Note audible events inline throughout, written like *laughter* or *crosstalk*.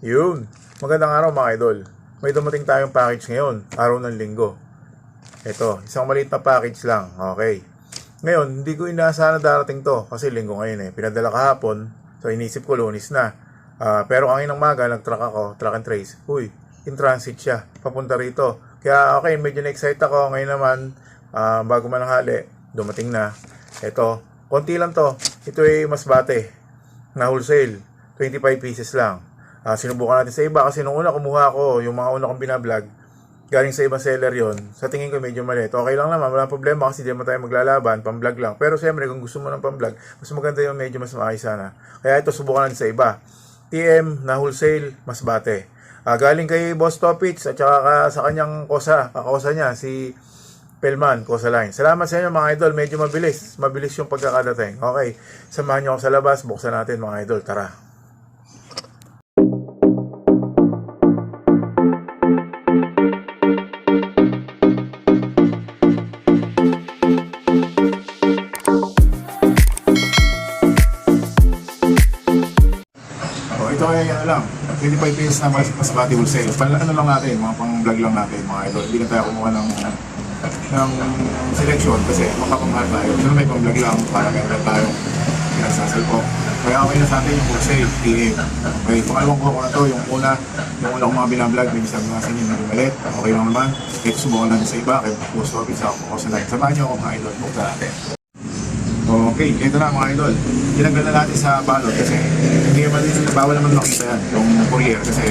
Yun. Magandang araw mga idol. May dumating tayong package ngayon, araw ng linggo. Ito, isang maliit na package lang. Okay. Ngayon, hindi ko inaasahan na darating to kasi linggo ngayon eh. Pinadala kahapon, so inisip ko lunis na. Ah, pero kanina ng maga, nag-track ako, track and trace. Uy, in transit siya, papunta rito. Kaya okay, medyo na-excite ako. Ngayon naman, ah, bago mananghali, dumating na. Ito, konti lang to. Ito ay mas bate na wholesale. 25 pieces lang. Ah, sinubukan natin sa iba kasi nung una kumuha ko, yung mga una kong binablog, galing sa ibang seller yon Sa tingin ko medyo maliit. Okay lang naman, wala problema kasi di naman tayo maglalaban, pang-vlog lang. Pero siyempre, kung gusto mo ng pang-vlog, mas maganda yung medyo mas maayos sana. Kaya ito, subukan natin sa iba. TM na wholesale, mas bate. Ah, galing kay Boss Topits at saka ka- sa kanyang kosa, kakosa niya, si Pelman, Kosa Line. Salamat sa inyo mga idol, medyo mabilis. Mabilis yung pagkakadating. Okay, samahan niyo ako sa labas, buksan natin mga idol, tara. Lang, 25 pesos na mas masabati wholesale. Pal ano lang natin, mga pang vlog lang natin, mga idol. Hindi na tayo kumuha ng ng selection kasi makapamahal tayo. Pero may pang vlog lang para meron tayo pinagsasal po. Kaya okay na sa atin yung wholesale, PM. Okay, pangalawang kuha ko na to, yung una, yung una kong mga binablog, may sabi nga sa inyo, medyo malit, okay lang naman. Ito subukan natin sa iba, kay post office ako ko sa line. Samahan niyo ako mga idol, buksan natin. Okay, ito na mga idol. Tinanggal na natin sa balot kasi hindi naman bawal naman makita yan, yung courier kasi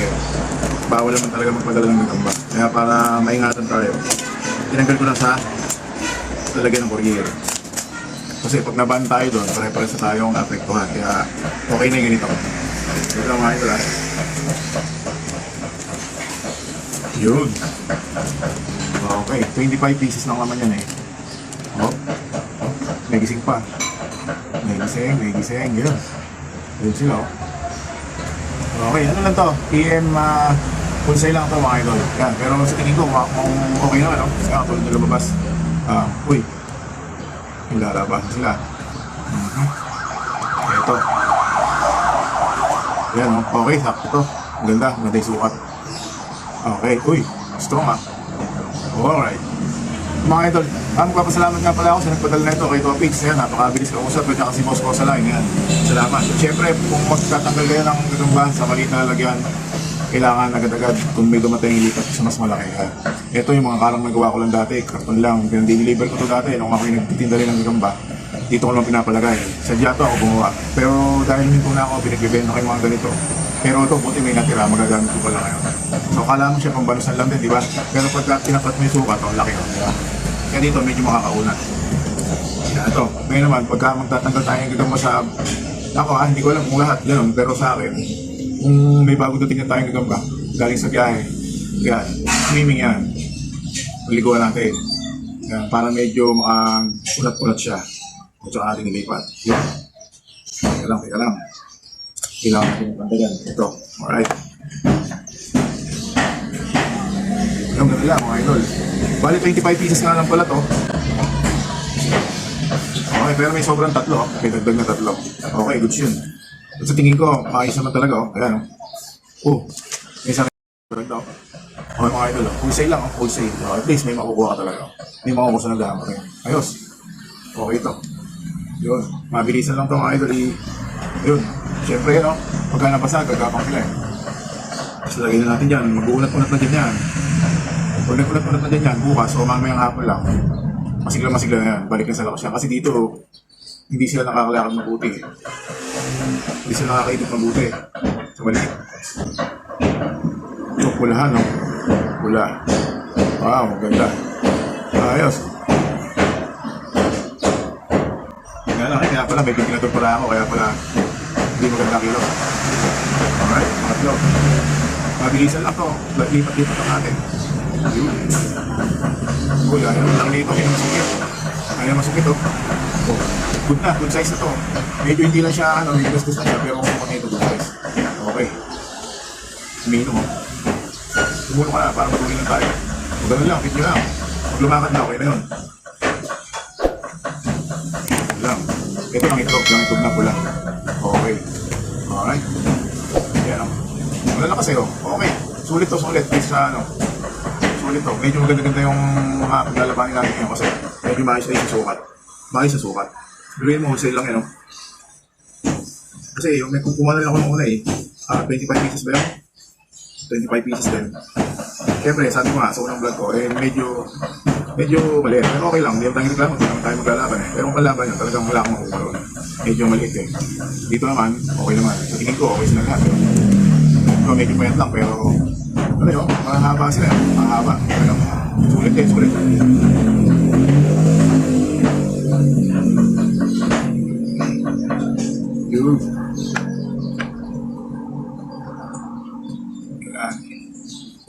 bawal naman talaga magpadala ng gagamba. Kaya para maingatan tayo, tinanggal ko na sa lalagyan ng courier. Kasi pag naban tayo doon, pare-pares na tayong apektuhan. Kaya okay na yung ganito. Ito lang mga idol ah. Yun. Okay, 25 pieces lang naman yan eh. Oh. May gising pa. Gising, may gising. Yun. Yun sila. oh. Okay, ano lang to? PM uh, wholesale lang to mga idol. Yan, pero sa tingin ko, kung okay naman, no? Kasi ako na lumabas. Ah, uy. Yung lalabas sila. Mhm. Ito. Yan, oh. okay, sakto to. Ganda, ganda yung sukat. Okay, uy, strong ah. Alright. Mga idol, ah, magpapasalamat nga pala ako sa nagpadala na ito kay Topix. Yan, napakabilis ka usap. At si Boss ko sa line. Yan. Salamat. At syempre, kung magtatanggal kayo ng gagamba sa maliit na lalagyan, kailangan agad-agad kung may dumating ilipat sa mas malaki. Ha? Ito yung mga karang nagawa ko lang dati. Karton lang. Pinag-deliver ko to dati nung ako nagtitinda rin ng gagamba. Dito ko lang pinapalagay. Sadya to ako gumawa. Pero dahil hindi na ako pinagbibenta kay mga ganito. Pero ito, buti may natira, magagamit ko pala ngayon. So, kala mo siya pambalusan lang din, di ba? Pero pagka tinapat mo yung sukat, ang laki yun, di ba? Kaya dito, medyo makakauna. Yan, ito. Ngayon naman, pagka magtatanggal tayo ng gagamba sa... Ako ah, hindi ko alam kung lahat, gano'n. Pero sa akin, kung may bago dating na tayong gagamba, galing sa biyahe, yan, swimming yan. Paliguan natin. Yan, para medyo makakulat-kulat siya. At saka ating ilipat. Yan. Teka lang, teka lang. Kailangan natin yung pantayan. Ito. Alright. Ganun lang, mga idol. Bali, 25 pieces nga lang pala to. Okay, pero may sobrang tatlo. May dagdag na tatlo. Okay, good yun. Sa tingin ko, ayos naman talaga. Oh. Ayan, oh. Oh, may isang Ganda. Okay mga idol, oh. wholesale lang, oh. wholesale. Oh, at least may makukuha ka talaga. oh. May makukuha sa nagdama rin. Ayos. Okay ito. Yun. Mabilisan lang ito mga idol. I- Yun. Siyempre, ano, pagka nabasa, gagapang sila eh. Tapos lagyan na natin dyan. Mag-uulat-ulat na dyan yan. Pag nag-ulat-ulat na dyan yan, bukas o mamayang hapon lang, masigla-masigla na yan. Balik na sa lakas yan. Kasi dito, hindi sila nakakalakad mabuti. Hindi sila nakakaikot mabuti. Sa maliit. Ito, pulahan, no? Pula. Wow, ganda. Ayos. Kaya lang, kaya pala, may pipinatong pala ako, kaya pala, hindi maganda kilo. Alright, pangatlo. Mabilisan lang to. Lipat-lipat lang natin. Yun. Uy, ayaw lang dito. Ayaw masukit. Ayaw masukit, oh. oh. Good na, good size na. Medyo hindi lang siya, ano, medyo gastos na siya, pero kung ito, good size. Okay. Minum, oh. Tumulong ka na, para matulin lang tayo. Kung ganun lang, fit nyo lang. Pag lumakad na, okay na yun. Lang. Ito lang itlog, yung itlog na pula. Okay. Alright. Yan, oh. Eh, oh. Okay. Sulit to, sulit. Based sa ano. Sulit to. Medyo maganda-ganda yung mga paglalabanin natin ngayon kasi medyo maayos na yung sukat. Maayos sa sukat. Biruin mo, wholesale lang yan, oh. Kasi yung may kukuha na rin ako nung una eh. Ah, 25 pieces ba yun? 25 pieces din. Siyempre, sabi ko nga, sa unang vlog ko, eh, medyo, medyo maliit. Pero okay lang, hindi naman tayo reklamo, hindi naman tayo maglalaban eh. Pero kung kalaban yun, talagang wala akong makukuha doon. Medyo maliit eh. Dito naman, okay naman. Sa tingin ko, okay sila lahat. So, medyo mayat lang, pero, ano yun, mahaba sila. Mahaba. Ano, sulit eh, sulit. Yun.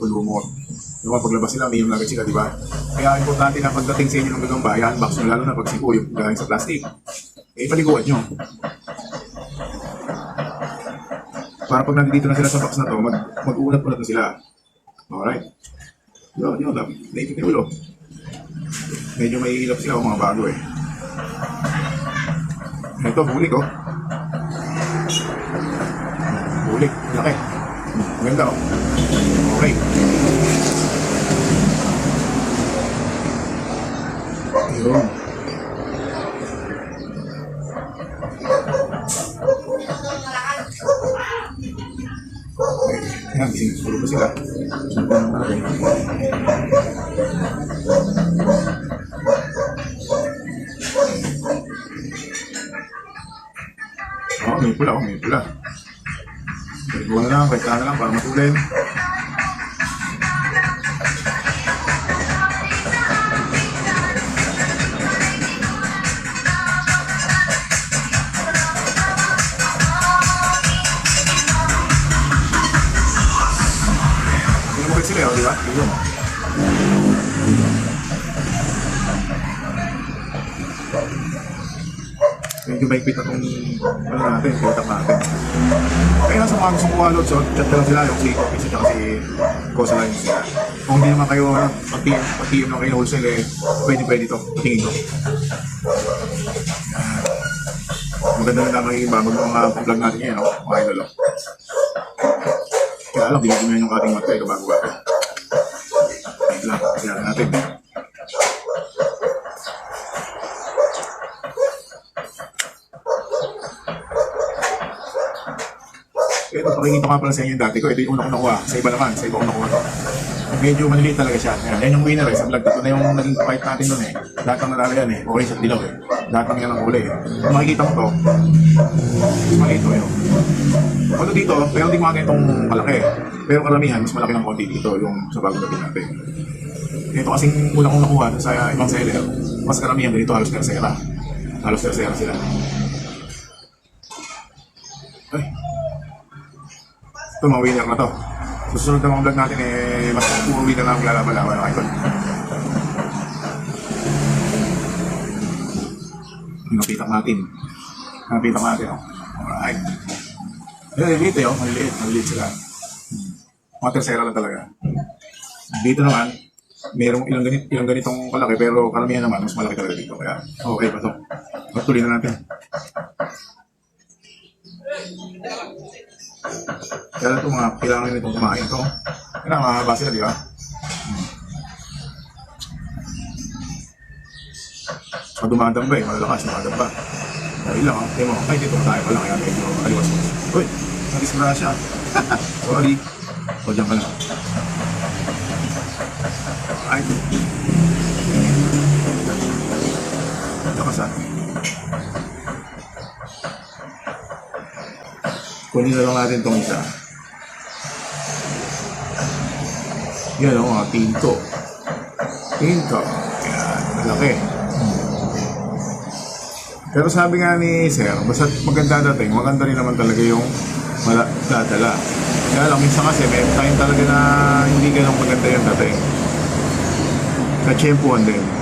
Pulumot. Yung mga paglabas sila, may yung agad sila, di ba? Kaya importante na pagdating sa inyo ng gagamba, i-unbox nyo lalo na pag sipo yung galing sa plastic. Eh, paliguan nyo. Para pag nandito na sila sa box na to, mag, mag-uunat-unat na sila. Alright. Yun, yun, naipit na ulo. Medyo may hilap sila mga bago eh. Ito, huli ko. Huli, laki. Maganda oh. Okay. Yun. Sinusulo pa sila. Oo, may pula, oh, may pula. Pwede na lang, kahit na lang para matulin. Di ba? Mo. Medyo maigpit na itong ano natin, contact natin. Kaya sa mga gustong kumalot, so chat na lang sila yung si Coffee at si Cosa Lines. Kung hindi naman kayo pag-PM, pag-PM lang kayo wholesale, eh, pwede pwede ito, patingin ko. Yan. Maganda na naman yung babag ng mga vlog natin ngayon, no? mga idol. Kaya lang, dinigyan mo yung ating matay, kabago-bago. Lang, natin. Ito, pakikita ko pala sa inyo dati ko. Ito yung una nakuha. Sa iba naman, sa iba ko nakuha. Medyo maliliit talaga siya. Ayan, yan yung winner eh, sa vlog. Ito na yung naging fight natin doon eh. Lahat ng natalo yan eh. Okay sa dilaw eh. Lahat ng yan ang huli eh. Kung makikita mo to, maliit to eh. Ano dito, pero hindi mga ganitong malaki. Pero karamihan, mas malaki ng konti dito yung sa bagong dating natin. Ito kasing una kong nakuha sa ibang seller, mas karamihan dito halos tersera. Halos tersera sila. Ay, ito mga winner na to. Susunod na mga vlog natin eh, mas puro winner na ang lalaban-laban ng idol. Napitak natin. Napitak natin, oh. Alright. Maliliit eh, oh. Maliliit. Maliliit sila. Mga tersera lang talaga. Dito naman, merong ilang, ganit, ilang ganitong kalaki pero karamihan naman mas malaki talaga dito. Kaya okay pa to. Patuloy na natin. Kaya ito mga kailangan nitong kumain to. Kailangan mahaba sila, di ba? Hmm. Pag dumadamba eh, malalakas, dumadamba. Dahil lang, ah. mo, ay dito tayo pa lang, kaya medyo aliwas mo. Uy, nadisgrasya. *laughs* Sorry. O, dyan ka lang. Ay. Lakas ah. Kunin na lang natin itong isa. Yan o, mga tinto. Tinto. Yan, malaki. Pero sabi nga ni Sir, basta maganda dating, maganda rin naman talaga yung mala dadala. Kaya lang, minsan kasi may time talaga na hindi ganun maganda yung dating. Katsyempuan din.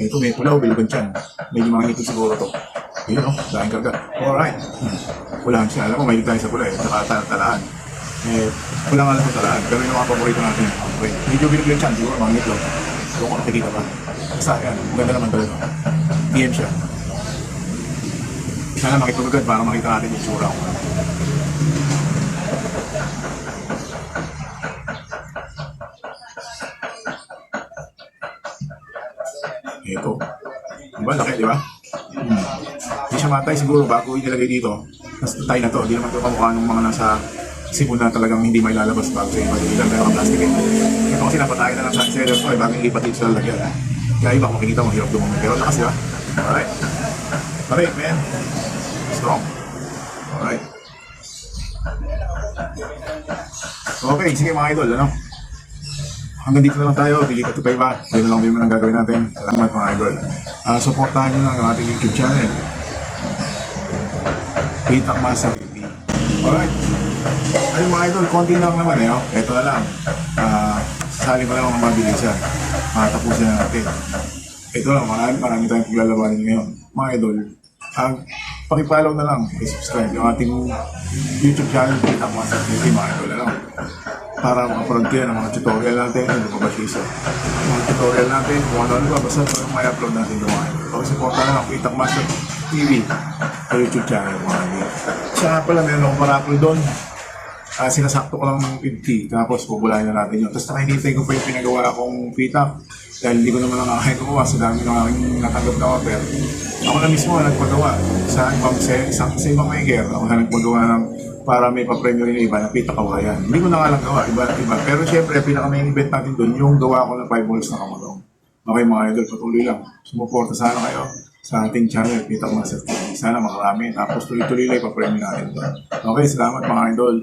Ito, may pula o bilban dyan. Medyo mga ngipin siguro to. Yun, oh, daing karga. Alright. Pulaan siya. Alam mo, mahilig tayo sa pula eh. Tsaka ta- talaan. Eh, pula nga lang sa talaan. Pero yung mga paborito natin. Okay. Medyo bilban dyan, siguro mga ngipin. Kung kung nakikita pa. Basta, yan. Maganda naman talaga. DM siya. Sana makita para makita natin yung tsura ko. Di ba? Hmm. Hindi siya matay siguro bago inilagay dito. Tapos tay na to. Hindi naman ito kamukha ng mga nasa sipon na talagang hindi may lalabas bago sa iba. Lang meron plastic eh. Ito kasi napatayin na lang sa seller ko eh, bago ilipat dito sa lalagyan. Kaya iba makikita mo, hirap dumami. Pero lakas, di ba? Alright. Alright, man. Strong. Alright. Okay, sige mga idol, ano? Hanggang dito na lang tayo, delete at pa iba. Yun na lang din ang gagawin natin. Salamat mga idol. Ah, supportahan nyo lang ang ating YouTube channel. Pitak Masa TV. Alright. Ayun mga idol, konti lang naman eh. Oh. Ito na lang. Ah, sasali ko lang mga mabilisan. Matapusin na natin. Ito lang, marami, marami tayong paglalabanin ngayon. Mga idol, ang pakipalaw na lang, i-subscribe yung ating YouTube channel, Pitak Masa TV, mga idol. Ano? Para kayo ng mga tutorial natin, ano pa ba siya mga tutorial natin, kung ano-ano ba, basta may upload natin doon. Pag supporta na lang, Kitang Master TV, sa YouTube channel, mga idol. Siya pala, meron akong parapol doon. Ah, sinasakto ko lang ng 50, tapos bubulayin na natin yun. Tapos nakikita ko pa yung pinagawa kong pitak. Dahil hindi ko naman aking gumawa sa dami ng aking natanggap na order. Ako na mismo nagpagawa sa ibang sa, isang, sa ibang maker. Ako na nagpagawa ng para may pa-premyo yung iba na pita kawayan. Hindi ko na nga lang gawa, iba iba. Pero syempre, pinaka main event natin doon, yung gawa ko ng 5 balls na kamalong. Okay mga idol, patuloy lang. Sumuporta sana kayo sa ating channel, Pita Master TV. Sana makarami. Tapos tuloy-tuloy lang ipa-premyo natin doon. Okay, salamat mga idol.